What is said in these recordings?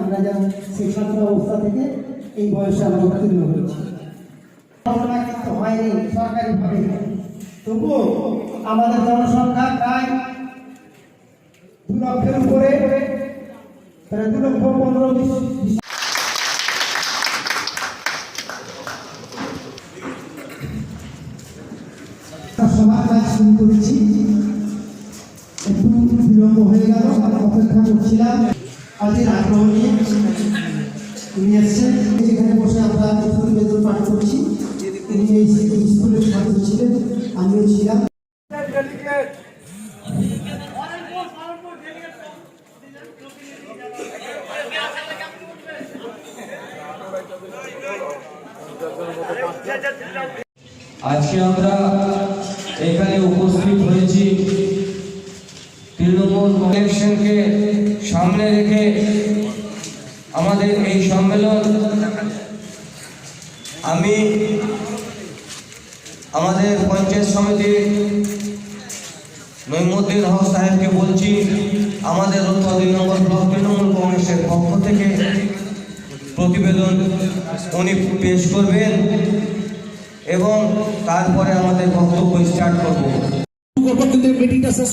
আমরা যেন সেই অবস্থা থেকে এই বয়সে আমরা উত্তীর্ণ হয়েছি। কিন্তু হয়নি, সরকারিভাবে। তবুও আমাদের জনসংখ্যা প্রায় দু লক্ষের উপরে, প্রায় দু লক্ষ পনেরো সবার কাজ শুরু করেছি। আজকের আগ্রহ নিয়ে উনি এসছেন যেখানে বসে আমরা প্রতিবেদন পাঠ করছি। তিনি এই স্কুলের ছাত্র ছিলেন, আমিও ছিলাম। আজকে আমরা এখানে উপস্থিত হয়েছি তৃণমূল ইলেকশনকে সামনে রেখে আমাদের এই সম্মেলন, আমি আমাদের পঞ্চায়েত সমিতির নৈমুদ্দিন হক সাহেবকে বলছি, আমাদের রতুয়া দুই নম্বর ব্লক তৃণমূল কংগ্রেসের পক্ষ থেকে প্রতিবেদন উনি পেশ করবেন এবং তারপরে আমাদের বক্তব্য স্টার্ট করব। মিটিংটা শেষ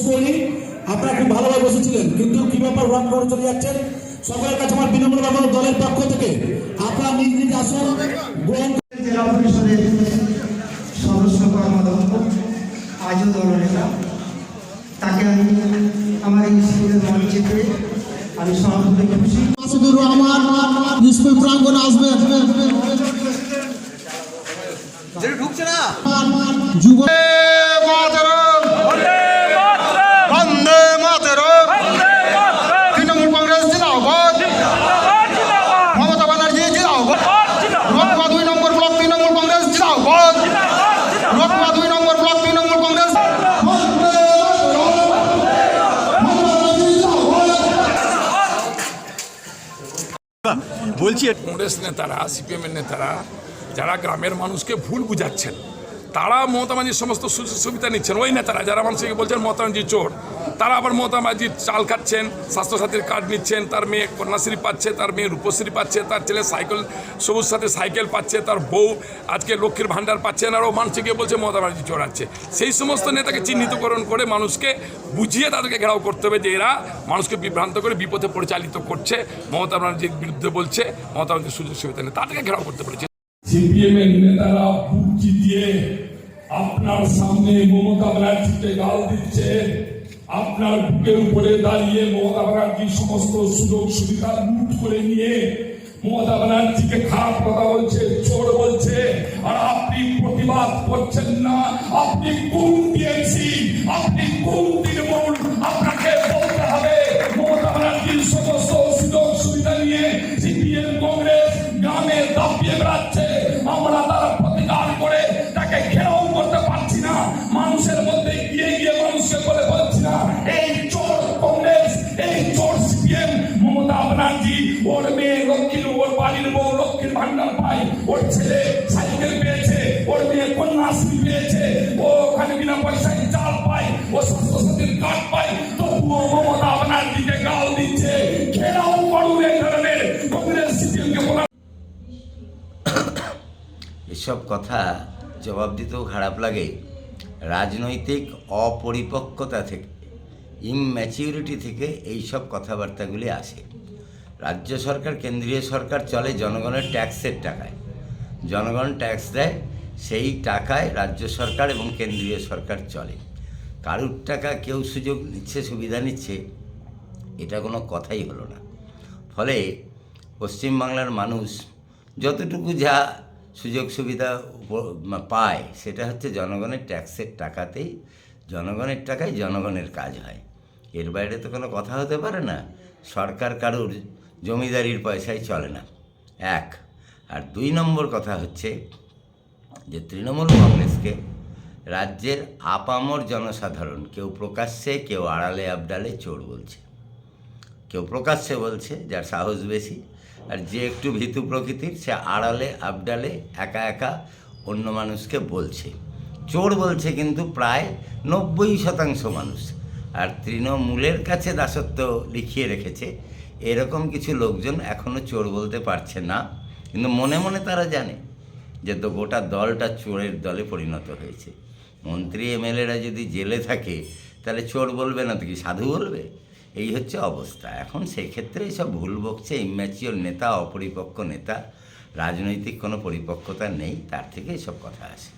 আপনারা খুব ভালোভাবে বসেছিলেন কিন্তু কি ব্যাপার রান করে চলে যাচ্ছেন সকলের কাছে আমার বিনম্র বাবু দলের পক্ষ থেকে আপনারা নিজ নিজ আসন গ্রহণ জেলা পরিষদের সদস্য কর্মদক্ষ আজও দলনেতা তাকে আমি আমার এই স্কুলের মঞ্চে পেয়ে আমি সভাপতি খুশি। মাসুদুর রহমান স্কুল প্রাঙ্গনে আসবেন ঢুকছে না? যুব বলছি কংগ্রেস নেতারা সিপিএমের নেতারা যারা গ্রামের মানুষকে ভুল বুঝাচ্ছেন তারা মমতা মাঝির সমস্ত সুযোগ সুবিধা নিচ্ছেন। ওই নেতারা যারা মানুষকে বলছেন মমতা মাঝি চোর, তারা আবার মমতা মাঝির চাল খাচ্ছেন, স্বাস্থ্যসাথীর কার্ড নিচ্ছেন, তার মেয়ে কন্যাশ্রী পাচ্ছে, তার মেয়ে রূপশ্রী পাচ্ছে, তার ছেলে সাইকেল, সবুজ সাথে সাইকেল পাচ্ছে, তার বউ আজকে লক্ষ্মীর ভাণ্ডার পাচ্ছেন আর ও মানুষকে বলছে মমতা মাঝি চোর আছে। সেই সমস্ত নেতাকে চিহ্নিতকরণ করে মানুষকে বুঝিয়ে তাদেরকে ঘেরাও করতে হবে যে এরা মানুষকে বিভ্রান্ত করে বিপথে পরিচালিত করছে। মমতা ব্যানার্জির বিরুদ্ধে বলছে, মমতা ব্যানার্জির সুযোগ সুবিধা নেই। তাদেরকে ঘেরাও করতে পেরেছে সিপিএম এর নেতারা বুকি দিয়ে আপনার সামনে মমতা ব্যানার্জিকে গাল দিচ্ছে। আপনার বুকের উপরে দাঁড়িয়ে মমতা ব্যানার্জির সমস্ত সুযোগ সুবিধা লুট করে নিয়ে মমতা ব্যানার্জিকে খারাপ কথা বলছে, চোর বলছে। আর আপনি প্রতিবাদ করছেন না। আপনি কোন টিএমসি? আপনি কোন মেয়ে লক্ষ্মীর ওর বাড়ির বউ লক্ষ্মীর ভান্ডার পায়। ওর ছেলে সাইকেল পেয়েছে, ওর মেয়ে কন্যাশ্রী পেয়েছে। ও ওখানে বিনা পয়সায় চাল পায়, ও পায়। তবুও মমতা ব্যানার্জিকে গাল দিচ্ছে। করুন এই ধরনের কংগ্রেস সিপিএমকে এসব কথা জবাব দিতেও খারাপ লাগে। রাজনৈতিক অপরিপক্কতা থেকে ইমম্যাচিউরিটি থেকে এই সব কথাবার্তাগুলি আসে। রাজ্য সরকার, কেন্দ্রীয় সরকার চলে জনগণের ট্যাক্সের টাকায়। জনগণ ট্যাক্স দেয়, সেই টাকায় রাজ্য সরকার এবং কেন্দ্রীয় সরকার চলে। কারুর টাকা কেউ সুযোগ নিচ্ছে, সুবিধা নিচ্ছে, এটা কোনো কথাই হলো না। ফলে পশ্চিমবাংলার মানুষ যতটুকু যা সুযোগ সুবিধা পায়, সেটা হচ্ছে জনগণের ট্যাক্সের টাকাতেই, জনগণের টাকায় জনগণের কাজ হয়। এর বাইরে তো কোনো কথা হতে পারে না। সরকার কারুর জমিদারির পয়সায় চলে না। এক। আর দুই নম্বর কথা হচ্ছে যে তৃণমূল কংগ্রেসকে রাজ্যের আপামর জনসাধারণ, কেউ প্রকাশ্যে, কেউ আড়ালে, আবডালে চোর বলছে। কেউ প্রকাশ্যে বলছে, যার সাহস বেশি, আর যে একটু ভীতু প্রকৃতির, সে আড়ালে, আবডালে, একা একা অন্য মানুষকে বলছে। চোর বলছে কিন্তু প্রায় নব্বই শতাংশ মানুষ। আর তৃণমূলের কাছে দাসত্ব লিখিয়ে রেখেছে এরকম কিছু লোকজন এখনও চোর বলতে পারছে না, কিন্তু মনে মনে তারা জানে যে তো গোটা দলটা চোরের দলে পরিণত হয়েছে। মন্ত্রী এমএলএরা যদি জেলে থাকে, তাহলে চোর বলবে না তো কি সাধু বলবে? এই হচ্ছে অবস্থা। এখন সেক্ষেত্রে সব ভুল বকছে ইম্যাচিওর নেতা, অপরিপক্ক নেতা, রাজনৈতিক কোনো পরিপক্কতা নেই, তার থেকে এসব কথা আসে।